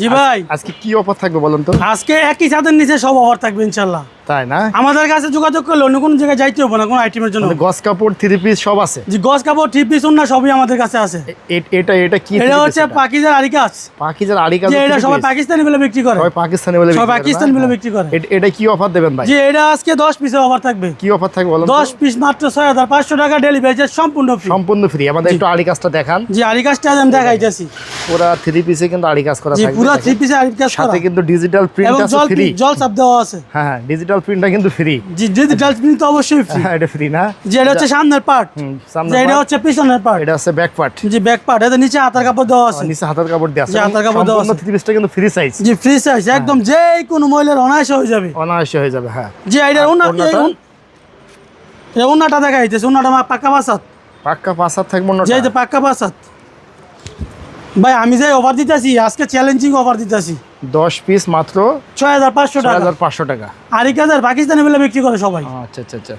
জি ভাই। আজকে কি অফার থাকবে বলুন তো? আজকে একই ছাদের নিচে সব অফার থাকবে ইনশাল্লাহ। তাই না? আমাদের কাছে যোগাযোগ করলে অন্য কোনো জায়গায় যাইতে হবে না কোনো আইটেমের জন্য। মানে গস কাপড় থ্রি পিস সব আছে? গস কাপড় থ্রি পিস না সবই আমাদের কাছে আছে। এটা এটা কি এটা হচ্ছে পাকিজার আরিকাস। পাকিজার কাজ এটা সবাই পাকিস্তানি বলে বিক্রি করে। সবাই পাকিস্তানি বলে সবাই? পাকিস্তানি বলে বিক্রি করে। এটা কি অফার দেবেন ভাই? যে এটা আজকে দশ পিসের অফার থাকবে। কি অফার থাকবে বলুন তো? দশ পিস মাত্র ছয় হাজার পাঁচশো টাকা ডেলিভারি চার্জ সম্পূর্ণ ফ্রি সম্পূর্ণ ফ্রি আমাদের একটু কাজটা দেখান। যে আরিকাসটা আমি দেখাইতেছি। পুরা থ্রি পিসে কিন্তু আড়ি কাজ করা যে থাকবে পুরো থ্রি পিসে আরিকাস করা। সাথে কিন্তু ডিজিটাল প্রিন্ট আছে ফ্রি জল চাপ দেওয়া আছে। হ্যাঁ হ্যাঁ ডিজিটাল প্রিন্টটা কিন্তু ফ্রি ডিজিটাল প্রিন্ট তো অবশ্যই ফ্রি হ্যাঁ এটা ফ্রি না? যে এটা হচ্ছে সামনের পার্ট সামনের এটা হচ্ছে পিছনের পার্ট এটা আছে ব্যাক পার্ট যে ব্যাক পার্ট এটা নিচে হাতার কাপড় দেওয়া আছে। নিচে হাতের কাপড় দেওয়া আছে। হাতের কাপড় দেওয়া আছে। থ্রি পিসটা কিন্তু ফ্রি সাইজ যে ফ্রি সাইজ একদম যে কোনো মহিলার অনায়াসে হয়ে যাবে। অনায়াসে হয়ে যাবে হ্যাঁ। আর উন্না ওড়নাটা? এটা উন্নাটা দেখা যাইতেছে পাক্কা বাসাত পাক্কা হাত থাকবে না যে পাক্কা বাসাত ভাই আমি যে অফার দিতেছি আজকে চ্যালেঞ্জিং অফার দিতেছি। দশ পিস মাত্র ছয় হাজার পাঁচশো টাকা। হাজার পাঁচশো টাকা। আরিক হাজার পাকিস্তানি বলে বিক্রি করে সবাই। আচ্ছা আচ্ছা আচ্ছা।